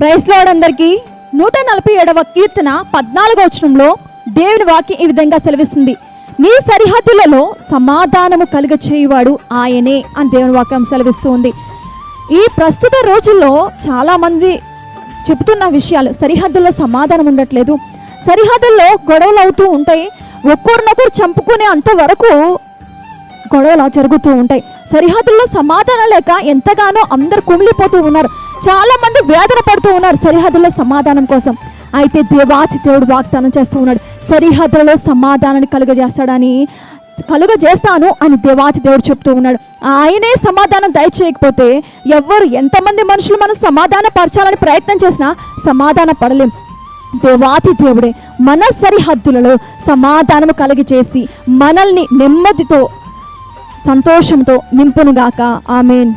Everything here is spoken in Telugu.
ప్రైస్లోడందరికీ నూట నలభై ఏడవ కీర్తన పద్నాలుగో వచనంలో దేవుని వాక్యం ఈ విధంగా సెలవిస్తుంది. నీ సరిహద్దులలో సమాధానము కలుగ చేయువాడు ఆయనే అని దేవుని వాక్యం సెలవిస్తూ ఉంది. ఈ ప్రస్తుత రోజుల్లో చాలామంది చెబుతున్న విషయాలు సరిహద్దుల్లో సమాధానం ఉండట్లేదు. సరిహద్దుల్లో గొడవలు అవుతూ ఉంటాయి. ఒక్కరినొకరు చంపుకునే అంతవరకు గొడవలు జరుగుతూ ఉంటాయి. సరిహద్దుల్లో సమాధానం లేక ఎంతగానో అందరు కుమిలిపోతూ ఉన్నారు. చాలా మంది వేదన పడుతూ ఉన్నారు సరిహద్దుల్లో సమాధానం కోసం. అయితే దేవాతి దేవుడు వాగ్దానం చేస్తూ ఉన్నాడు సరిహద్దులలో సమాధానాన్ని కలుగజేస్తాడని కలుగజేస్తాను అని దేవాతి దేవుడు చెప్తూ ఉన్నాడు. ఆయనే సమాధానం దయచేయకపోతే ఎవ్వరు ఎంతమంది మనుషులు మనం సమాధాన పరచాలని ప్రయత్నం చేసినా సమాధాన పడలేం. దేవాతి దేవుడే మన సరిహద్దులలో సమాధానము కలిగి చేసి మనల్ని నెమ్మదితో సంతోషంతో నింపునుగాక. ఆమెన్.